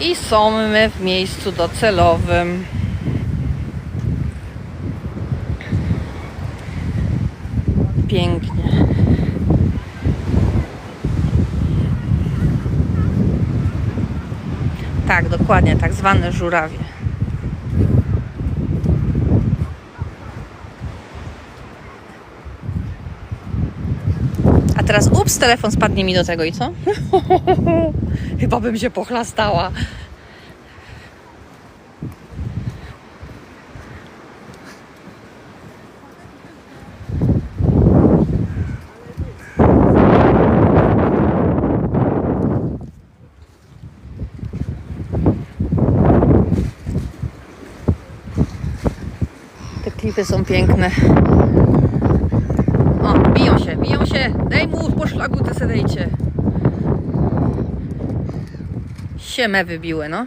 I są my w miejscu docelowym. Pięknie. Tak, dokładnie, tak zwane żurawie. A teraz ups, telefon spadnie mi do tego i co? Chyba bym się pochlastała. Te klipy są piękne. O, biją się, biją Daj mu po szlagu, te sedejcie. Siemę wybiły, no.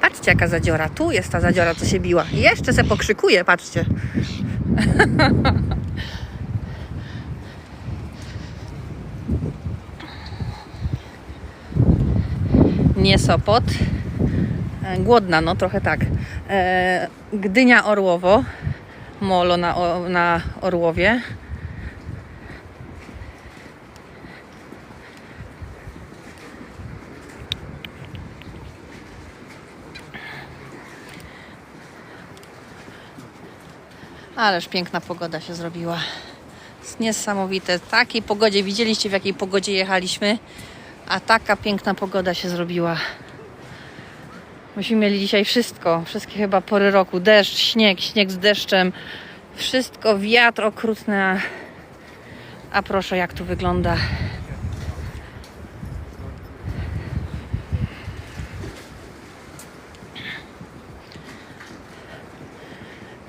Patrzcie, jaka zadziora. Tu jest ta zadziora, co się biła. Jeszcze se pokrzykuje, patrzcie. Nie Sopot. E, Głodna, no trochę tak. E, Gdynia Orłowo. Molo na, na Orłowie. Ależ piękna pogoda się zrobiła. Jest niesamowite. W takiej pogodzie, widzieliście w jakiej pogodzie jechaliśmy, a taka piękna pogoda się zrobiła. Myśmy mieli dzisiaj wszystko, wszystkie chyba pory roku. Deszcz, śnieg, śnieg z deszczem, wszystko, wiatr okrutny. A, proszę, jak tu wygląda.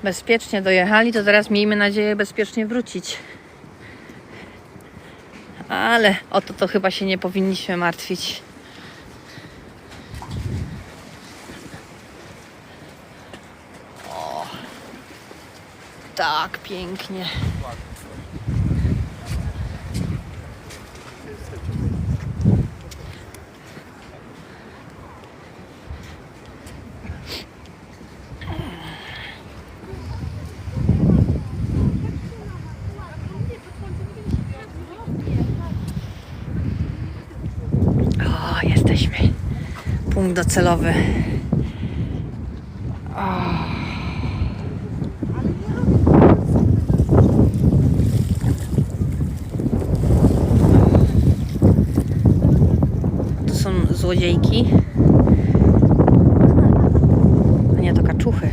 Bezpiecznie dojechali, to teraz miejmy nadzieję bezpiecznie wrócić. Ale o to to chyba się nie powinniśmy martwić. Tak, pięknie. O, jesteśmy. Punkt docelowy. To są złodziejki. A nie, to kaczuchy.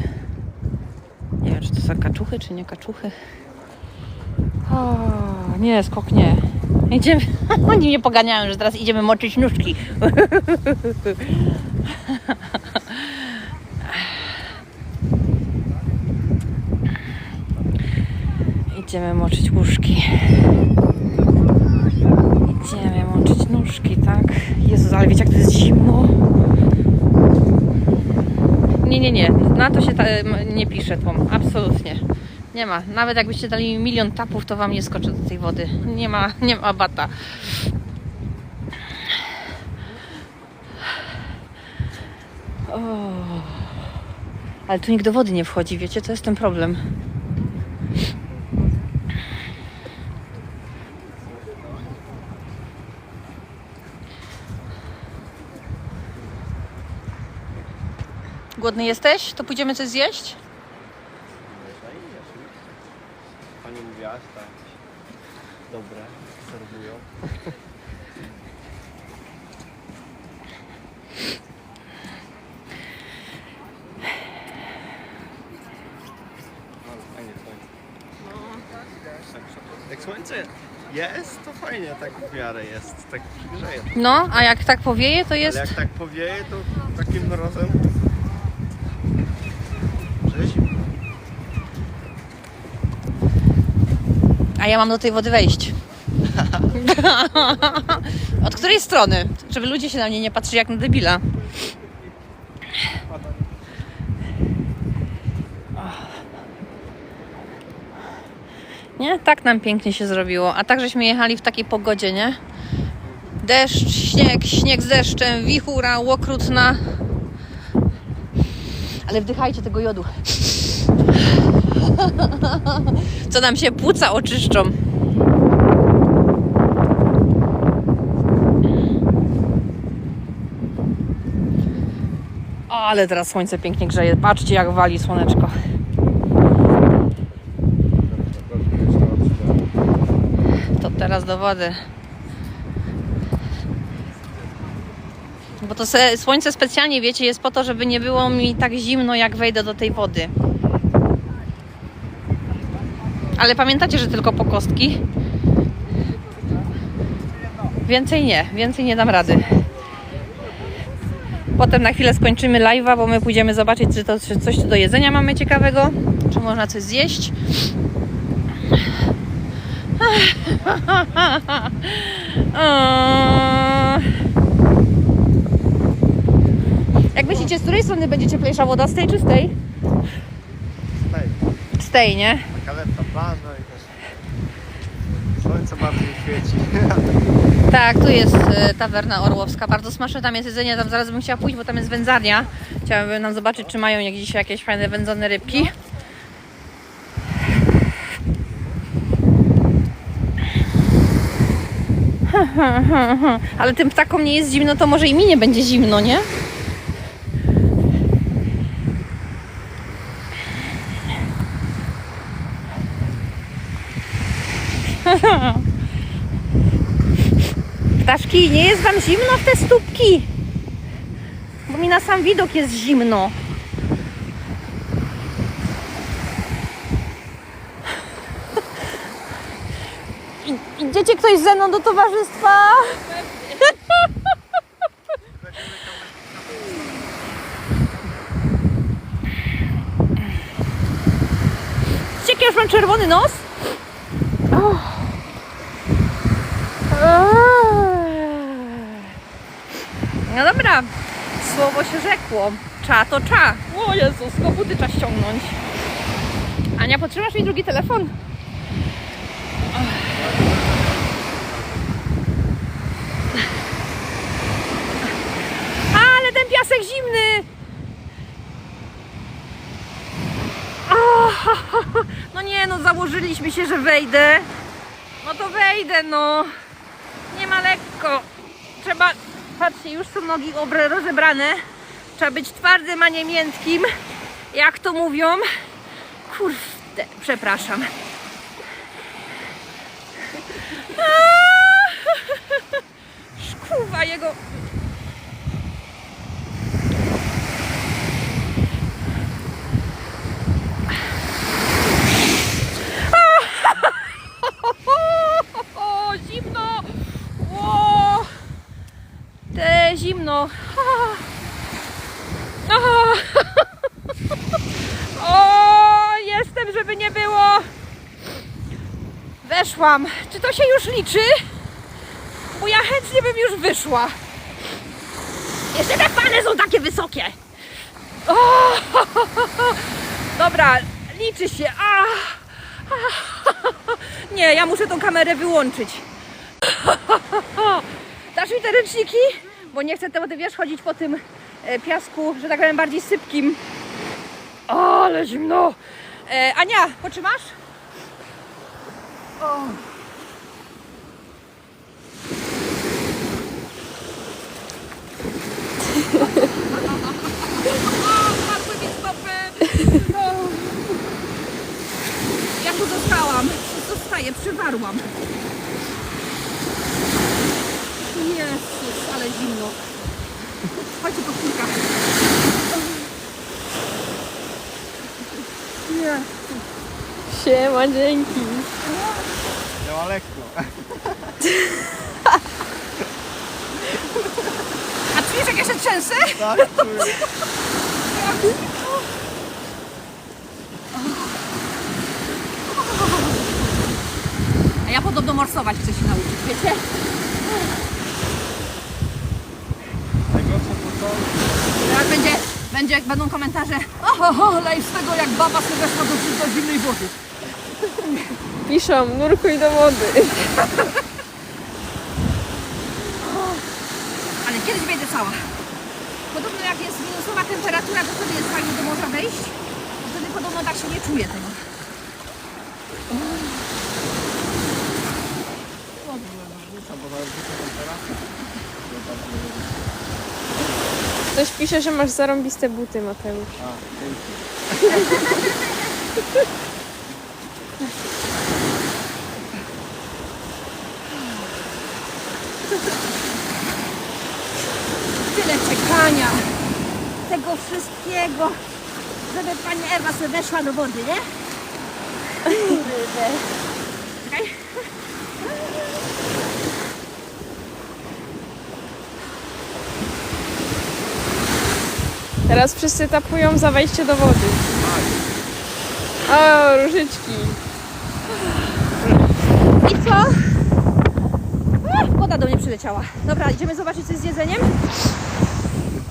Nie wiem, czy to są kaczuchy, czy nie kaczuchy. O, nie, skok nie. Idziemy. Oni mnie poganiają, że teraz idziemy moczyć nóżki. Idziemy moczyć łóżki. Idziemy moczyć nóżki, tak? Jezus, ale wiecie jak to jest zimno? Nie, nie, nie. Na to się nie pisze tłum. Absolutnie. Nie ma. Nawet jakbyście dali mi milion tapów, to wam nie skoczę do tej wody. Nie ma, nie ma bata. Ale tu nikt do wody nie wchodzi, wiecie? To jest ten problem. Głodny jesteś? To pójdziemy coś zjeść? Mówiłaś, tak. Dobre, serwują. No, fajnie słońce. Jak słońce jest, to fajnie, tak w miarę jest, tak grzeje. No, a jak tak powieje, to jest... Ale jak tak powieje, to takim mrozem... Że zimno. A ja mam do tej wody wejść. Od której strony? Żeby ludzie się na mnie nie patrzyli jak na debila. Nie? Tak nam pięknie się zrobiło. A tak żeśmy jechali w takiej pogodzie, nie? Deszcz, śnieg, śnieg z deszczem, wichura, łokrutna. Ale wdychajcie tego jodu. Co nam się płuca oczyszczą. Ale teraz słońce pięknie grzeje. Patrzcie jak wali słoneczko. To teraz do wody. Bo to słońce specjalnie, wiecie, jest po to, żeby nie było mi tak zimno, jak wejdę do tej wody. Ale pamiętacie, że tylko po kostki? Więcej nie, więcej nie dam rady. Potem na chwilę skończymy live'a, bo my pójdziemy zobaczyć, czy, to, czy coś tu do jedzenia mamy ciekawego, czy można coś zjeść. Jak myślicie, z której strony będzie cieplejsza woda? Z tej czy z tej? Tutaj, Z tej, nie? kaletta plaża i też słońce bardziej świeci. Tak, tu jest e, tawerna orłowska. Bardzo smaczne tam jest jedzenie. Tam zaraz bym chciała pójść, bo tam jest wędzarnia. Chciałabym nam zobaczyć, czy mają jak dzisiaj jakieś fajne wędzone rybki. Ale tym ptakom nie jest zimno, to może i mi nie będzie zimno, nie? Ptaszki, nie jest wam zimno w te stópki? Bo mi na sam widok jest zimno. Idziecie ktoś ze mną do towarzystwa? Widzicie, jaki już mam czerwony nos? No dobra, słowo się rzekło. Cza to cza. O Jezus, kobuty trzeba ściągnąć. Ania, potrzymasz mi drugi telefon? Ale ten piasek zimny! No nie, no założyliśmy się, że wejdę. No to wejdę, no. Nie ma lekko. Trzeba, patrzcie, już są nogi obre, rozebrane. Trzeba być twardym, a nie miętkim. Jak to mówią? Kurde, przepraszam. Szkuwa jego. O, zimno! O, te zimno. Ah. Ah. O, jestem, żeby nie było. Weszłam. Czy to się już liczy? Bo ja chętnie bym już wyszła. Jeszcze te fale są takie wysokie. O, dobra, liczy się. Ah. Nie, ja muszę tą kamerę wyłączyć. Dasz mi te ręczniki? Bo nie chcę teraz, wiesz, chodzić po tym e, piasku, że tak powiem, bardziej sypkim. O, ale zimno. E, Ania, potrzymasz? Mi stopy. No. Ja tu zostałam. Zostaję, przywarłam. Jezus, ale zimno. Chodźcie po chwilkę. Siema, dzięki. Działa lekko. A czujesz jak ja się trzęsę? Tak, czuję. A ja podobno morsować chcę się nauczyć, wiecie? Najgorsze to to, Teraz będzie, będzie, będą komentarze Oho, lej z tego jak baba weszła do, do zimnej wody. Piszą, nurkuj do wody. Kiedyś wejdę cała. Podobno jak jest minusowa temperatura, to wtedy jest fajnie do morza wejść. Wtedy podobno tak się nie czuje tego. Ktoś pisze, że masz zarąbiste buty, Mateusz. Tyle czekania. Tego wszystkiego. Żeby pani Ewa sobie weszła do wody, nie? Teraz wszyscy tapują za wejście do wody. O, różyczki. I co? Woda do mnie przyleciała. Dobra, idziemy zobaczyć coś z jedzeniem.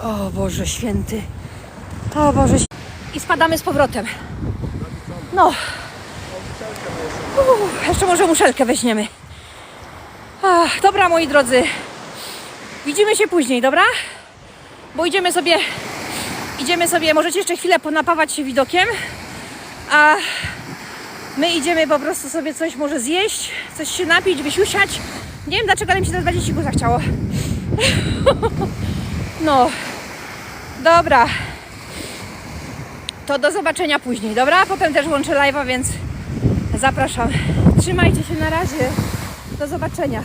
O Boże święty. O Boże święty. I spadamy z powrotem. No. Uff, jeszcze może muszelkę weźmiemy. Ach, dobra, moi drodzy. Widzimy się później, dobra? Bo idziemy sobie, idziemy sobie, możecie jeszcze chwilę ponapawać się widokiem, a My idziemy po prostu sobie coś może zjeść, coś się napić, wysiusiać. Nie wiem dlaczego, ale mi się bardziej siku zachciało. No, dobra. To do zobaczenia później, dobra? Potem też łączę live'a, więc zapraszam. Trzymajcie się na razie. Do zobaczenia.